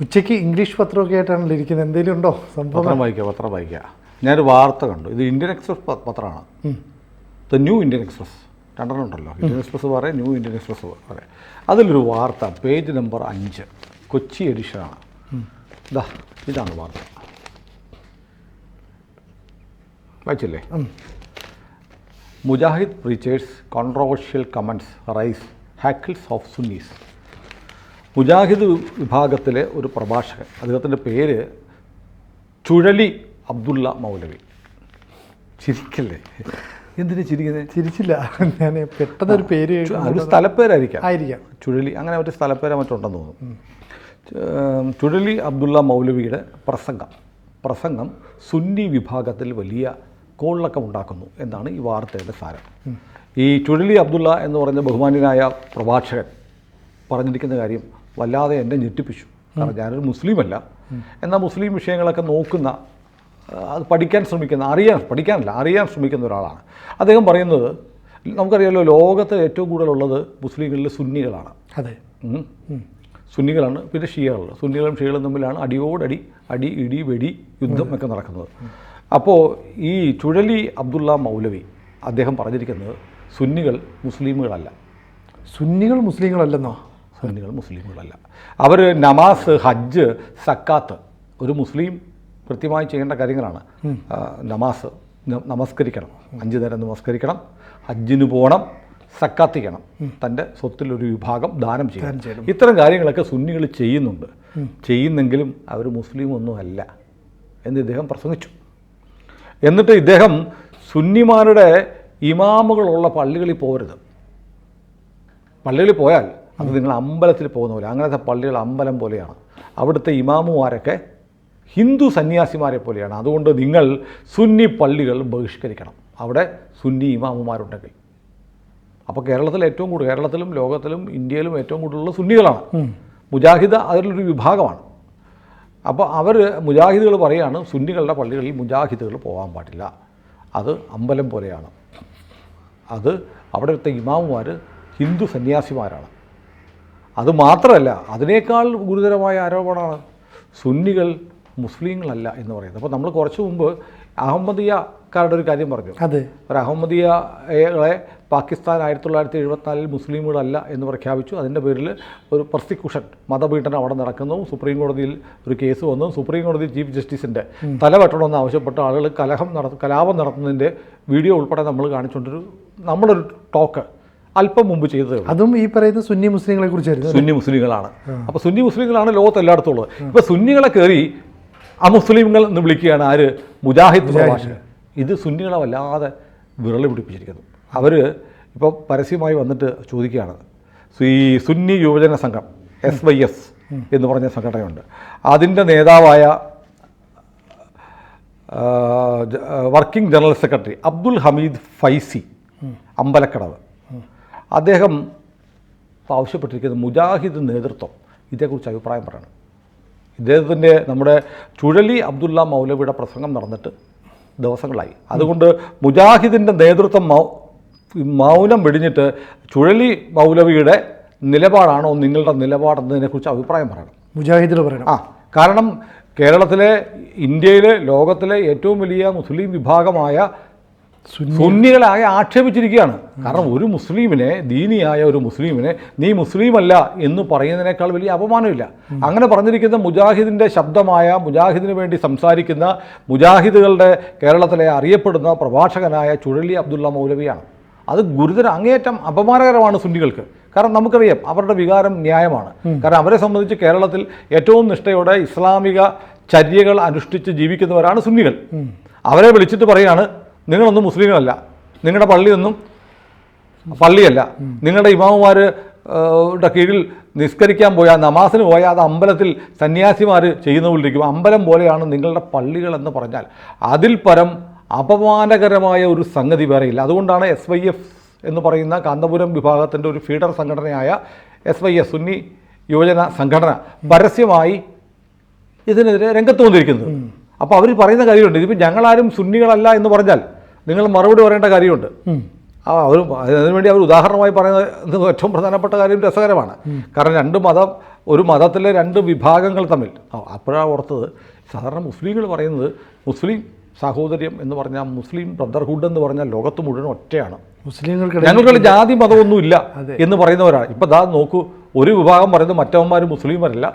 ഉച്ചയ്ക്ക് ഇംഗ്ലീഷ് പത്രമൊക്കെ ആയിട്ടാണല്ലോ ഇരിക്കുന്നത്. എന്തെങ്കിലും ഉണ്ടോ സംഭവം? പത്രം വായിക്കുക പത്രം വായിക്കുക. ഞാനൊരു വാർത്ത കണ്ടു. ഇത് ഇന്ത്യൻ എക്സ്പ്രസ് പ- പത്രമാണ്. The New Indian Express. രണ്ടെണ്ണം ഉണ്ടല്ലോ ഇന്ത്യൻ എക്സ്പ്രസ് പറയാം ന്യൂ ഇന്ത്യൻ എക്സ്പ്രസ് പറയാം. അതിലൊരു വാർത്ത പേജ് നമ്പർ അഞ്ച്. കൊച്ചി എഡിഷനാണ്. ഇതാ ഇതാണ് വാർത്ത. വായിച്ചില്ലേ? Mujahid preachers controversial comments raise hackles of Sunnis Mujahid വിഭാഗത്തിലെ ഒരു പ്രഭാഷകൻ. അദ്ദേഹത്തിന്റെ പേര് ചുഴലി അബ്ദുള്ള മൗലവി. ചിരിക്കല്ലേ? എന്തിനു ചിരിക്കുന്നത് ചിരിച്ചില്ല. ഞാൻ പെട്ടെന്നൊരു പേര് ഒരു സ്ഥലപ്പേരായിരിക്കാം. ആയിരിക്കാം. ചുഴലി അങ്ങനെ ഒരു സ്ഥലപ്പേര മറ്റുണ്ടെന്ന് തോന്നുന്നു. ചുഴലി അബ്ദുള്ള മൗലവിയുടെ പ്രസംഗം. പ്രസംഗം സുന്നി വിഭാഗത്തിൽ വലിയ കോളിളക്കം ഉണ്ടാക്കുന്നു എന്നാണ് ഈ വാർത്തയുടെ സാരം. ഈ ചുഴലി അബ്ദുള്ള എന്ന് പറഞ്ഞ ബഹുമാന്യനായ പ്രഭാഷകൻ പറഞ്ഞിരിക്കുന്ന കാര്യം വല്ലാതെ എന്നെ ഞെട്ടിപ്പിച്ചു. കാരണം ഞാനൊരു മുസ്ലിമല്ല. എന്നാൽ മുസ്ലിം വിഷയങ്ങളൊക്കെ നോക്കുന്ന അത് പഠിക്കാൻ ശ്രമിക്കുന്ന അറിയാൻ പഠിക്കാനല്ല അറിയാൻ ശ്രമിക്കുന്ന ഒരാളാണ്. അദ്ദേഹം പറയുന്നത് നമുക്കറിയാലോ ലോകത്ത് ഏറ്റവും കൂടുതലുള്ളത് മുസ്ലിങ്ങളിൽ സുന്നികളാണ്. അതെ. സുന്നികളാണ് പിന്നെ ഷിയകൾ സുന്നികളും ഷിയകളും തമ്മിലാണ് അടിയോടടി അടി ഇടി വെടി യുദ്ധം ഒക്കെ നടക്കുന്നത്. അപ്പോൾ ഈ ചുഴലി അബ്ദുള്ള മൗലവി അദ്ദേഹം പറഞ്ഞിരിക്കുന്നത് സുന്നികൾ മുസ്ലിമുകളല്ല. സുന്നികൾ മുസ്ലിങ്ങളല്ലെന്നോ? സുന്നികൾ മുസ്ലിമുകളല്ല. അവർ നമാസ് ഹജ്ജ് സക്കാത്ത് ഒരു മുസ്ലിം കൃത്യമായി ചെയ്യേണ്ട കാര്യങ്ങളാണ്. നമാസ് നമസ്കരിക്കണം. അഞ്ച് നേരം നമസ്കരിക്കണം. ഹജ്ജിന് പോകണം സക്കാത്തിക്കണം തന്റെ സ്വത്തിലൊരു വിഭാഗം ദാനം ചെയ്യണം. ഇത്തരം കാര്യങ്ങളൊക്കെ സുന്നികൾ ചെയ്യുന്നുണ്ട്. ചെയ്യുന്നെങ്കിലും അവർ മുസ്ലിം ഒന്നുമല്ല എന്ന് ഇദ്ദേഹം പ്രസംഗിച്ചു. എന്നിട്ട് ഇദ്ദേഹം സുന്നിമാരുടെ ഇമാമുകളുള്ള പള്ളികളിൽ പോകരുത് പള്ളികളിൽ പോയാൽ അത് നിങ്ങൾ അമ്പലത്തിൽ പോകുന്ന പോലെ അങ്ങനത്തെ പള്ളികൾ അമ്പലം പോലെയാണ്. അവിടുത്തെ ഇമാമുമാരൊക്കെ ഹിന്ദു സന്യാസിമാരെ പോലെയാണ്. അതുകൊണ്ട് നിങ്ങൾ സുന്നി പള്ളികൾ ബഹിഷ്കരിക്കണം. അവിടെ സുന്നി ഇമാമുമാരുണ്ടെങ്കിൽ. അപ്പോൾ കേരളത്തിൽ ഏറ്റവും കൂടുതൽ കേരളത്തിലും ലോകത്തിലും ഇന്ത്യയിലും ഏറ്റവും കൂടുതലുള്ള സുന്നികളാണ്. മുജാഹിദ് അതിലൊരു വിഭാഗമാണ്. അപ്പോൾ അവർ മുജാഹിദുകൾ പറയാണ് സുന്നികളുടെ പള്ളികളിൽ മുജാഹിദുകൾ പോകാൻ പാടില്ല. അത് അമ്പലം പോലെയാണ്. അത് അവിടുത്തെ ഇമാമുമാർ ഹിന്ദു സന്യാസിമാരാണ്. അത് മാത്രമല്ല അതിനേക്കാൾ ഗുരുതരമായ ആരോപണമാണ് സുന്നികൾ മുസ്ലിങ്ങളല്ല എന്ന് പറയുന്നത്. അപ്പോൾ നമ്മൾ കുറച്ച് മുമ്പ് അഹമ്മദിയക്കാരുടെ ഒരു കാര്യം പറഞ്ഞു. അതെ. ഒരു അഹമ്മദിയകളെ പാകിസ്ഥാൻ ആയിരത്തി തൊള്ളായിരത്തി എഴുപത്തിനാലിൽ മുസ്ലിമുകളല്ല എന്ന് പ്രഖ്യാപിച്ചു. അതിന്റെ പേരിൽ ഒരു പ്രോസിക്യൂഷൻ മതപീഠനം അവിടെ നടക്കുന്നു. സുപ്രീം കോടതിയിൽ ഒരു കേസ് വന്നു. സുപ്രീം കോടതി ചീഫ് ജസ്റ്റിസിന്റെ തല വെട്ടണമെന്ന് ആവശ്യപ്പെട്ട ആളുകൾ കലഹം നട കലാപം നടത്തുന്നതിന്റെ വീഡിയോ ഉൾപ്പെടെ നമ്മൾ കാണിച്ചുകൊണ്ടൊരു നമ്മളൊരു ടോക്ക് അല്പം മുമ്പ് ചെയ്തത് അതും ഈ പറയുന്ന സുന്നി മുസ്ലിങ്ങളെ കുറിച്ചായിരുന്നു സുന്നി മുസ്ലിങ്ങളാണ്. അപ്പോൾ സുന്നി മുസ്ലിങ്ങളാണ് ലോകത്ത് എല്ലായിടത്തും ഉള്ളത്. ഇപ്പോൾ സുന്നികളെ കയറി അമുസ്ലിങ്ങൾ എന്ന് വിളിക്കുകയാണ് ആര്? മുജാഹിദ് പ്രഭാഷകൻ. ഇത് സുന്നികളെ വല്ലാതെ വിരളി പിടിപ്പിച്ചിരിക്കുന്നു. അവർ ഇപ്പോൾ പരസ്യമായി വന്നിട്ട് ചോദിക്കുകയാണ്. ഈ സുന്നി യുവജന സംഘം എസ് വൈ എസ് എന്ന് പറഞ്ഞ സംഘടനയുണ്ട്. അതിന്റെ നേതാവായ working general secretary Abdul Hamid Faizi Ambalakkadavu. അദ്ദേഹം ആവശ്യപ്പെട്ടിരിക്കുന്ന മുജാഹിദ് നേതൃത്വം ഇതേക്കുറിച്ച് അഭിപ്രായം പറയണം. ഇദ്ദേഹത്തിന്റെ നമ്മുടെ ചുഴലി അബ്ദുള്ള മൗലവിയുടെ പ്രസംഗം നടന്നിട്ട് ദിവസങ്ങളായി. അതുകൊണ്ട് മുജാഹിദിന്റെ നേതൃത്വം മൗ മൗനം വെടിഞ്ഞിട്ട് ചുഴലി മൗലവിയുടെ നിലപാടാണോ നിങ്ങളുടെ നിലപാടെന്നതിനെക്കുറിച്ച് അഭിപ്രായം പറയണം. മുജാഹിദിൽ പറയണം. ആ കാരണം കേരളത്തിലെ ഇന്ത്യയിലെ ലോകത്തിലെ ഏറ്റവും വലിയ മുസ്ലിം വിഭാഗമായ സുന്നികളായി ആക്ഷേപിച്ചിരിക്കുകയാണ്. കാരണം ഒരു മുസ്ലിമിനെ ദീനിയായ ഒരു മുസ്ലിമിനെ നീ മുസ്ലിമല്ല എന്ന് പറയുന്നതിനേക്കാൾ വലിയ അപമാനമില്ല. അങ്ങനെ പറഞ്ഞിരിക്കുന്ന മുജാഹിദിന്റെ ശബ്ദമായ മുജാഹിദിന് വേണ്ടി സംസാരിക്കുന്ന മുജാഹിദുകളുടെ കേരളത്തിലെ അറിയപ്പെടുന്ന പ്രഭാഷകനായ ചുഴലി അബ്ദുള്ള മൗലവിയാണ്. അത് ഗുരുതര അങ്ങേയറ്റം അപമാനകരമാണ് സുന്നികൾക്ക്. കാരണം നമുക്കറിയാം അവരുടെ വികാരം ന്യായമാണ്. കാരണം അവരെ സംബന്ധിച്ച് കേരളത്തിൽ ഏറ്റവും നിഷ്ഠയോടെ ഇസ്ലാമിക ചര്യകൾ അനുഷ്ഠിച്ച് ജീവിക്കുന്നവരാണ് സുന്നികൾ. അവരെ വിളിച്ചിട്ട് പറയാണ് നിങ്ങളൊന്നും മുസ്ലിങ്ങളല്ല. നിങ്ങളുടെ പള്ളിയൊന്നും പള്ളിയല്ല. നിങ്ങളുടെ ഇമാമുമാർ യുടെ കീഴിൽ നിസ്കരിക്കാൻ പോയാൽ നമാസിന് പോയാൽ അത് അമ്പലത്തിൽ സന്യാസിമാർ ചെയ്യുന്ന പോലിരിക്കും അമ്പലം പോലെയാണ് നിങ്ങളുടെ പള്ളികളെന്ന് പറഞ്ഞാൽ. അതിൽ പരം അപമാനകരമായ ഒരു സംഗതി വേറെയില്ല. അതുകൊണ്ടാണ് എസ് വൈ എഫ് എന്ന് പറയുന്ന കാന്തപുരം വിഭാഗത്തിന്റെ ഒരു ഫീഡർ സംഘടനയായ എസ് വൈ എസ് സുന്നി യുവജന സംഘടന പരസ്യമായി ഇതിനെതിരെ രംഗത്ത് വന്നിരിക്കുന്നത്. അപ്പോൾ അവർ പറയുന്ന കാര്യമുണ്ട് ഇതിപ്പോൾ ഞങ്ങളാരും സുന്നികളല്ല എന്ന് പറഞ്ഞാൽ നിങ്ങൾ മറുപടി പറയേണ്ട കാര്യമുണ്ട്. ആ അവർ അതിനുവേണ്ടി അവർ ഉദാഹരണമായി പറയുന്നത് ഏറ്റവും പ്രധാനപ്പെട്ട കാര്യം രസകരമാണ്. കാരണം രണ്ട് മതം ഒരു മതത്തിലെ രണ്ട് വിഭാഗങ്ങൾ തമ്മിൽ. അപ്പോഴാണ് ഓർത്തത് സാധാരണ മുസ്ലിങ്ങൾ പറയുന്നത് മുസ്ലിം സാഹോദര്യം എന്ന് പറഞ്ഞാൽ മുസ്ലിം ബ്രദർഹുഡ് എന്ന് പറഞ്ഞാൽ ലോകത്ത് മുഴുവൻ ഒറ്റയാണ്. മുസ്ലിങ്ങൾക്ക് ഞങ്ങൾക്ക് ജാതി മതമൊന്നുമില്ല ഇല്ല എന്ന് പറയുന്നവരാണ്. ഇപ്പം ദാ നോക്കൂ ഒരു വിഭാഗം പറയുന്നത് മറ്റവന്മാർ മുസ്ലിമരല്ല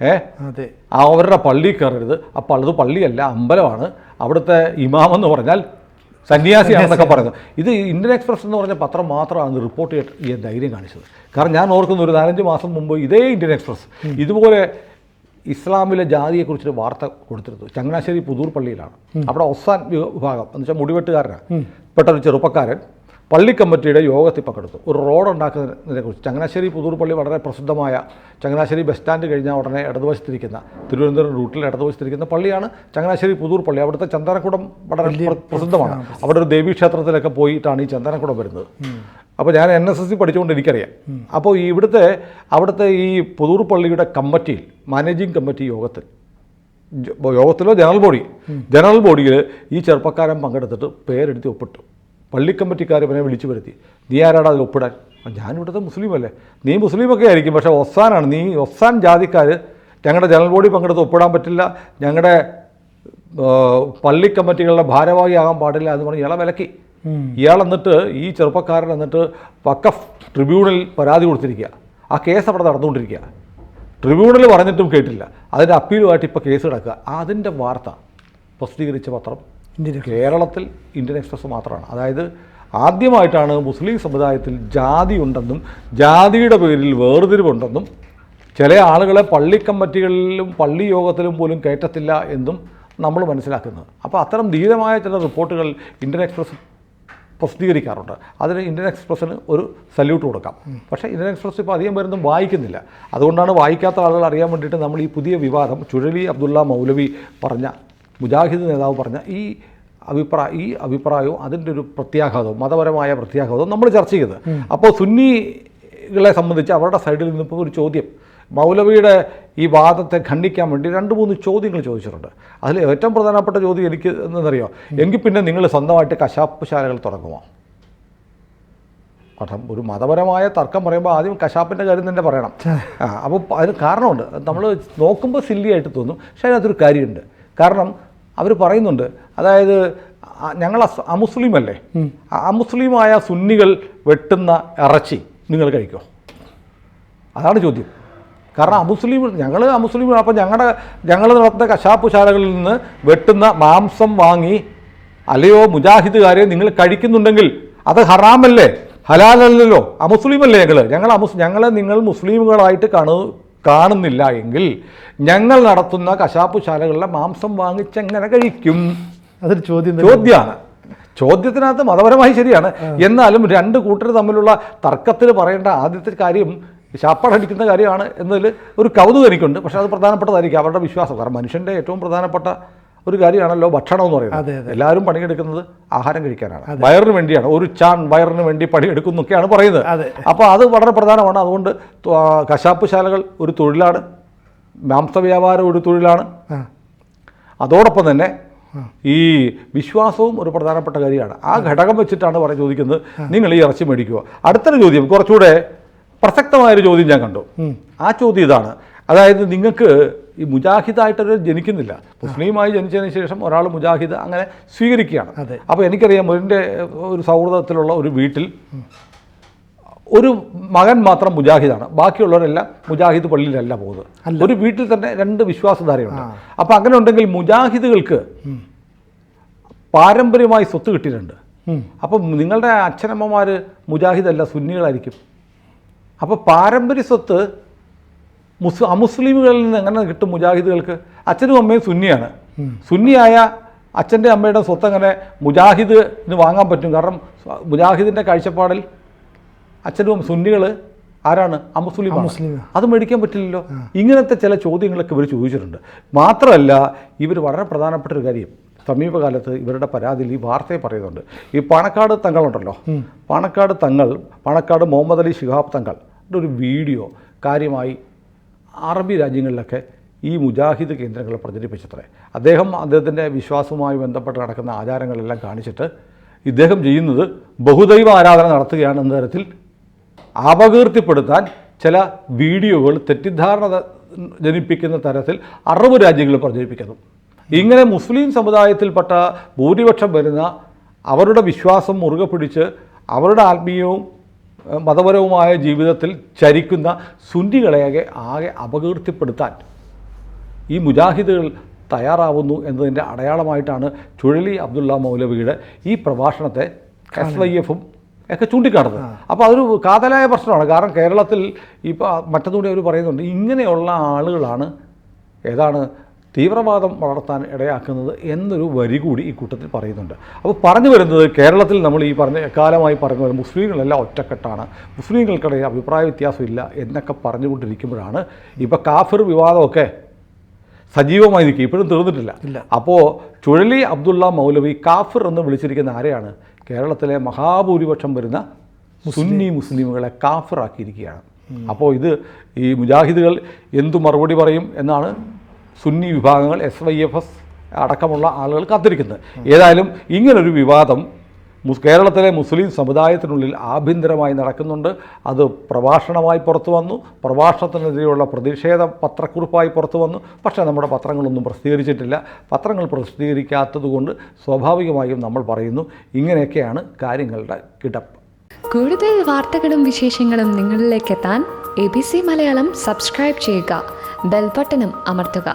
ഏ? അതെ. ആ അവരുടെ പള്ളി കയറരുത്. അപ്പോൾ അത് പള്ളിയല്ല അമ്പലമാണ്. അവിടുത്തെ ഇമാമെന്ന് പറഞ്ഞാൽ സന്യാസിയാണെന്നൊക്കെ പറയുന്നത് ഇത് ഇന്ത്യൻ എക്സ്പ്രസ് എന്ന് പറഞ്ഞ പത്രം മാത്രമാണ് റിപ്പോർട്ട് ചെയ്യാൻ ധൈര്യം കാണിച്ചത്. കാരണം ഞാൻ ഓർക്കുന്നു ഒരു നാലഞ്ച് മാസം മുമ്പ് ഇതേ ഇന്ത്യൻ എക്സ്പ്രസ് ഇതുപോലെ ഇസ്ലാമിലെ ജാതിയെക്കുറിച്ചൊരു വാർത്ത കൊടുത്തിരുന്നു. ചങ്ങനാശ്ശേരി പുതൂർ പള്ളിയിലാണ് അവിടെ ഒസാൻ വിഭാഗം എന്ന് വെച്ചാൽ മുടിവെട്ടുകാരനാണ്. പെട്ടൊരു ചെറുപ്പക്കാരൻ. പള്ളി കമ്മിറ്റിയുടെ യോഗത്തിൽ പങ്കെടുത്തു. ഒരു റോഡ് ഉണ്ടാക്കുന്നതിനെ കുറിച്ച് ചങ്ങനാശ്ശേരി പുതൂർ പള്ളി വളരെ പ്രസിദ്ധമായ ചങ്ങനാശ്ശേരി ബസ് സ്റ്റാൻഡ് കഴിഞ്ഞാൽ ഉടനെ ഇടതുവശത്തിരിക്കുന്ന തിരുവനന്തപുരം റൂട്ടിൽ ഇടതുവശത്തിരിക്കുന്ന പള്ളിയാണ് ചങ്ങനാശ്ശേരി പുതൂർ പള്ളി. അവിടുത്തെ ചന്ദനക്കുടം വളരെ പ്ര- പ്രസിദ്ധമാണ്. അവിടെ ഒരു ദേവീക്ഷേത്രത്തിലൊക്കെ പോയിട്ടാണ് ഈ ചന്ദനക്കുടം വരുന്നത്. അപ്പോൾ ഞാൻ എൻ എസ് എസ് സി പഠിച്ചുകൊണ്ട് എനിക്കറിയാം അപ്പോൾ ഇവിടുത്തെ അവിടുത്തെ ഈ പുതൂർ പള്ളിയുടെ കമ്മിറ്റിയിൽ മാനേജിങ് കമ്മിറ്റി യോഗത്തിൽ യോഗത്തിലോ ജനറൽ ബോഡി ജനറൽ ബോഡിയിൽ ഈ ചെറുപ്പക്കാരൻ പങ്കെടുത്തിട്ട് പേരെടുത്ത് ഒപ്പിട്ടു. പള്ളി കമ്മിറ്റിക്കാർ ഇവനെ വിളിച്ചു വരുത്തി. നീ ആരാടാ അതിൽ ഒപ്പിടാൻ? ഞാനിവിടുത്തെ ഞാൻ ഇവിടുത്തെ മുസ്ലിം അല്ലേ നീ മുസ്ലിമൊക്കെ ആയിരിക്കും. പക്ഷേ ഒസാനാണ്. നീ ഒസാൻ ജാതിക്കാർ ഞങ്ങളുടെ ജനറൽ ബോഡി പങ്കെടുത്ത് ഒപ്പിടാൻ പറ്റില്ല. ഞങ്ങളുടെ പള്ളി കമ്മിറ്റികളുടെ ഭാരവാഹിയാകാൻ പാടില്ല എന്ന് പറഞ്ഞ് ഇയാളെ വിലക്കി. ഇയാൾ എന്നിട്ട് ഈ ചെറുപ്പക്കാരൻ എന്നിട്ട് പക്കഫ് ട്രിബ്യൂണൽ പരാതി കൊടുത്തിരിക്കുക ആ കേസ് അവിടെ നടന്നുകൊണ്ടിരിക്കുക ട്രിബ്യൂണൽ പറഞ്ഞിട്ടും കേട്ടില്ല. അതിന്റെ അപ്പീലുമായിട്ട് ഇപ്പോൾ കേസ് കിടക്കുക. അതിന്റെ വാർത്ത. പ്രസിദ്ധീകരിച്ച പത്രം. കേരളത്തിൽ ഇന്ത്യൻ എക്സ്പ്രസ് മാത്രമാണ്. അതായത് ആദ്യമായിട്ടാണ് മുസ്ലിം സമുദായത്തിൽ ജാതി ഉണ്ടെന്നും ജാതിയുടെ പേരിൽ വേർതിരിവുണ്ടെന്നും ചില ആളുകളെ പള്ളി കമ്മിറ്റികളിലും പള്ളി യോഗത്തിലും പോലും കയറ്റത്തില്ല എന്നും നമ്മൾ മനസ്സിലാക്കുന്നത് അപ്പോൾ അത്തരം ധീരമായ ചില റിപ്പോർട്ടുകൾ ഇന്ത്യൻ എക്സ്പ്രസ് പ്രസിദ്ധീകരിക്കാറുണ്ട്. അതിന് ഇന്ത്യൻ എക്സ്പ്രസ്സിന് ഒരു സല്യൂട്ട് കൊടുക്കാം. പക്ഷേ ഇന്ത്യൻ എക്സ്പ്രസ് ഇപ്പോൾ അധികം പേരൊന്നും വായിക്കുന്നില്ല. അതുകൊണ്ടാണ് വായിക്കാത്ത ആളുകൾ അറിയാൻ വേണ്ടിയിട്ട് നമ്മൾ ഈ പുതിയ വിവാദം ചുഴലി അബ്ദുള്ള മൗലവി പറഞ്ഞ മുജാഹിദ് നേതാവ് പറഞ്ഞ ഈ അഭിപ്രായ ഈ അഭിപ്രായവും അതിന്റെ ഒരു പ്രത്യാഘാതവും മതപരമായ പ്രത്യാഘാതവും നമ്മൾ ചർച്ച ചെയ്തത് അപ്പോൾ സുന്നികളെ സംബന്ധിച്ച് അവരുടെ സൈഡിൽ നിന്നിപ്പോൾ ഒരു ചോദ്യം. മൗലവിയുടെ ഈ വാദത്തെ ഖണ്ഡിക്കാൻ വേണ്ടി രണ്ട് മൂന്ന് ചോദ്യങ്ങൾ ചോദിച്ചിട്ടുണ്ട്. അതിൽ ഏറ്റവും പ്രധാനപ്പെട്ട ചോദ്യം എനിക്ക് എന്നറിയോ എങ്കിൽ പിന്നെ നിങ്ങൾ സ്വന്തമായിട്ട് കശാപ്പ് ശാലകൾ തുടങ്ങുമോ കാരണം ഒരു മതപരമായ തർക്കം പറയുമ്പോൾ ആദ്യം കശാപ്പിന്റെ കാര്യം തന്നെ പറയണം. അപ്പോൾ അതിന് കാരണമുണ്ട്. നമ്മൾ നോക്കുമ്പോൾ സില്ലിയായിട്ട് തോന്നും. പക്ഷേ അതിനകത്തൊരു കാര്യമുണ്ട്. കാരണം അവർ പറയുന്നുണ്ട്. അതായത് ഞങ്ങൾ അമുസ്ലിം അല്ലേ അമുസ്ലിമായ സുന്നികൾ വെട്ടുന്ന ഇറച്ചി നിങ്ങൾ കഴിക്കോ? അതാണ് ചോദ്യം. കാരണം അമുസ്ലിം ഞങ്ങൾ അമുസ്ലിം അപ്പോൾ ഞങ്ങളുടെ ഞങ്ങൾ നടത്തുന്ന കശാപ്പുശാലകളിൽ നിന്ന് വെട്ടുന്ന മാംസം വാങ്ങി അല്ലയോ മുജാഹിദുകാരെ നിങ്ങൾ കഴിക്കുന്നുണ്ടെങ്കിൽ അത് ഹറാമല്ലേ? ഹലാലല്ലോ അമുസ്ലിം അല്ലേ ഞങ്ങൾ ഞങ്ങൾ അമുസ് ഞങ്ങളെ നിങ്ങൾ മുസ്ലിമുകളായിട്ട് കാണു കാണുന്നില്ല എങ്കിൽ ഞങ്ങൾ നടത്തുന്ന കശാപ്പ് ശാലകളിലെ മാംസം വാങ്ങിച്ചെങ്ങനെ കഴിക്കും? അതൊരു ചോദ്യം. ചോദ്യമാണ് ചോദ്യത്തിനകത്ത് മതപരമായി ശരിയാണ്. എന്നാലും രണ്ട് കൂട്ടർ തമ്മിലുള്ള തർക്കത്തിൽ പറയേണ്ട ആദ്യത്തെ കാര്യം ശാപ്പാടടിക്കുന്ന കാര്യമാണ് എന്നതിൽ ഒരു കൗതുകം എനിക്കുണ്ട്. പക്ഷേ അത് പ്രധാനപ്പെട്ടതായിരിക്കും. അവരുടെ വിശ്വാസം. കാരണം മനുഷ്യന്റെ ഏറ്റവും പ്രധാനപ്പെട്ട ഒരു കാര്യമാണല്ലോ ഭക്ഷണം എന്ന് പറയുന്നത് എല്ലാവരും പണിയെടുക്കുന്നത് ആഹാരം കഴിക്കാനാണ്. വയറിന് വേണ്ടിയാണ്. ഒരു ചാൻ വയറിന് വേണ്ടി പണിയെടുക്കുന്നൊക്കെയാണ് പറയുന്നത്. അതെ. അപ്പോൾ അത് വളരെ പ്രധാനമാണ്. അതുകൊണ്ട് കശാപ്പ് ശാലകൾ ഒരു തൊഴിലാണ്. മാംസ വ്യാപാരം ഒരു തൊഴിലാണ്. അതോടൊപ്പം തന്നെ ഈ വിശ്വാസവും ഒരു പ്രധാനപ്പെട്ട കാര്യമാണ്. ആ ഘടകം വെച്ചിട്ടാണ് പറഞ്ഞ് ചോദിക്കുന്നത്. നിങ്ങൾ ഈ ഇറച്ചി മേടിക്കുമോ അടുത്തൊരു ചോദ്യം കുറച്ചുകൂടെ പ്രസക്തമായൊരു ചോദ്യം ഞാൻ കണ്ടു. ആ ചോദ്യം ഇതാണ്. അതായത് നിങ്ങൾക്ക് ഈ മുജാഹിദായിട്ടൊരു ജനിക്കുന്നില്ല. മുസ്ലിമായി ജനിച്ചതിന് ശേഷം ഒരാൾ മുജാഹിദ് അങ്ങനെ സ്വീകരിക്കുകയാണ്. അപ്പോൾ എനിക്കറിയാം എന്റെ ഒരു സൗഹൃദത്തിലുള്ള ഒരു വീട്ടിൽ ഒരു മകൻ മാത്രം മുജാഹിദാണ്. ബാക്കിയുള്ളവരെല്ലാം മുജാഹിദ് പള്ളിയിലല്ല പോകുന്നത്. ഒരു വീട്ടിൽ തന്നെ രണ്ട് വിശ്വാസധാരയുണ്ട്. അപ്പോൾ അങ്ങനെ ഉണ്ടെങ്കിൽ മുജാഹിദുകൾക്ക് പാരമ്പര്യമായി സ്വത്ത് കിട്ടിയിട്ടുണ്ട്. അപ്പം നിങ്ങളുടെ അച്ഛനമ്മമാർ മുജാഹിദല്ല സുന്നികളായിരിക്കും. അപ്പോൾ പാരമ്പര്യ സ്വത്ത് മുസ് അമുസ്ലിമുകളിൽ നിന്ന് എങ്ങനെ കിട്ടും മുജാഹിദുകൾക്ക്? അച്ഛനും അമ്മയും സുന്നിയാണ്. സുന്നിയായ അച്ഛന്റെ അമ്മയുടെ സ്വത്ത് എങ്ങനെ മുജാഹിദിന് വാങ്ങാൻ പറ്റും. കാരണം മുജാഹിദിന്റെ കാഴ്ചപ്പാടിൽ അച്ഛനും സുന്നികൾ ആരാണ്? അമുസ്ലിം. മുസ്ലിം അത് മേടിക്കാൻ പറ്റില്ലല്ലോ. ഇങ്ങനത്തെ ചില ചോദ്യങ്ങളൊക്കെ ഇവർ ചോദിച്ചിട്ടുണ്ട്. മാത്രമല്ല ഇവർ വളരെ പ്രധാനപ്പെട്ട ഒരു കാര്യം. സമീപകാലത്ത് ഇവരുടെ പരാതിയിൽ ഈ വാർത്തയെ പറയുന്നുണ്ട്. ഈ പാണക്കാട് തങ്ങളുണ്ടല്ലോ. പാണക്കാട് തങ്ങൾ പാണക്കാട് മുഹമ്മദ് അലി ശിഹാബ് തങ്ങൾ. ഒരു വീഡിയോ. കാര്യമായി അറബി രാജ്യങ്ങളിലൊക്കെ ഈ മുജാഹിദ് കേന്ദ്രങ്ങൾ പ്രചരിപ്പിച്ചത്രേ. അദ്ദേഹം അദ്ദേഹത്തിന്റെ വിശ്വാസവുമായി ബന്ധപ്പെട്ട് നടക്കുന്ന ആചാരങ്ങളെല്ലാം കാണിച്ചിട്ട് ഇദ്ദേഹം ചെയ്യുന്നത് ബഹുദൈവ ആരാധന നടത്തുകയാണ് എന്ന തരത്തിൽ അപകീർത്തിപ്പെടുത്താൻ ചില വീഡിയോകൾ തെറ്റിദ്ധാരണ ജനിപ്പിക്കുന്ന തരത്തിൽ അറബ് രാജ്യങ്ങൾ പ്രചരിപ്പിക്കുന്നു. ഇങ്ങനെ മുസ്ലിം സമുദായത്തിൽപ്പെട്ട ഭൂരിപക്ഷം വരുന്ന അവരുടെ വിശ്വാസം മുറുകെ പിടിച്ച് അവരുടെ ആത്മീയവും മതപരവുമായ ജീവിതത്തിൽ ചരിക്കുന്ന സുന്നികളെയൊക്കെ ആകെ അപകീർത്തിപ്പെടുത്താൻ ഈ മുജാഹിദുകൾ തയ്യാറാവുന്നു എന്നതിന്റെ അടയാളമായിട്ടാണ് ചുഴലി അബ്ദുള്ള മൗലവിയുടെ ഈ പ്രഭാഷണത്തെ എസ് വൈ എഫും ഒക്കെ ചൂണ്ടിക്കാട്ടുന്നത് അപ്പോൾ അതൊരു കാതലായ പ്രശ്നമാണ്. കാരണം കേരളത്തിൽ ഇപ്പോൾ മറ്റൊന്നുകൂടി അവർ പറയുന്നുണ്ട് ഇങ്ങനെയുള്ള ആളുകളാണ് ഏതാണ് തീവ്രവാദം വളർത്താൻ ഇടയാക്കുന്നത് എന്നൊരു വരി കൂടി ഈ കൂട്ടത്തിൽ പറയുന്നുണ്ട്. അപ്പോൾ പറഞ്ഞു വരുന്നത് കേരളത്തിൽ നമ്മൾ ഈ പറഞ്ഞ എക്കാലമായി പറഞ്ഞു വരുന്നത് മുസ്ലിങ്ങളെല്ലാം ഒറ്റക്കെട്ടാണ്. മുസ്ലിങ്ങൾക്കിടയിൽ അഭിപ്രായ വ്യത്യാസമില്ല എന്നൊക്കെ പറഞ്ഞുകൊണ്ടിരിക്കുമ്പോഴാണ് ഇപ്പോൾ കാഫിർ വിവാദമൊക്കെ സജീവമായി നിൽക്കുക. ഇപ്പോഴും തീർന്നിട്ടില്ല. അപ്പോൾ ചുഴലി അബ്ദുള്ള മൗലവി കാഫിർ എന്ന് വിളിച്ചിരിക്കുന്ന ആരെയാണ്? കേരളത്തിലെ മഹാഭൂരിപക്ഷം വരുന്ന സുന്നി മുസ്ലിമുകളെ കാഫിറാക്കിയിരിക്കുകയാണ്. അപ്പോൾ ഇത് ഈ മുജാഹിദുകൾ എന്തു മറുപടി പറയും എന്നാണ് സുന്നി വിഭാഗങ്ങൾ എസ് വൈ എഫ് എസ് അടക്കമുള്ള ആളുകൾ കാത്തിരിക്കുന്നത്. ഏതായാലും ഇങ്ങനൊരു വിവാദം കേരളത്തിലെ മുസ്ലിം സമുദായത്തിനുള്ളിൽ ആഭ്യന്തരമായി നടക്കുന്നുണ്ട്. അത് പ്രഭാഷണമായി പുറത്തു വന്നു. പ്രഭാഷണത്തിനെതിരെയുള്ള പ്രതിഷേധ പത്രക്കുറിപ്പായി പുറത്തു വന്നു. പക്ഷേ നമ്മുടെ പത്രങ്ങളൊന്നും പ്രസിദ്ധീകരിച്ചിട്ടില്ല. പത്രങ്ങൾ പ്രസിദ്ധീകരിക്കാത്തതുകൊണ്ട് സ്വാഭാവികമായും നമ്മൾ പറയുന്നു ഇങ്ങനെയൊക്കെയാണ് കാര്യങ്ങളുടെ കിടപ്പ്. കൂടുതൽ വാർത്തകളും വിശേഷങ്ങളും നിങ്ങളിലേക്ക് എത്താൻ A B C Malayalam subscribe ചെയ്യുക. ബെൽബട്ടനും അമർത്തുക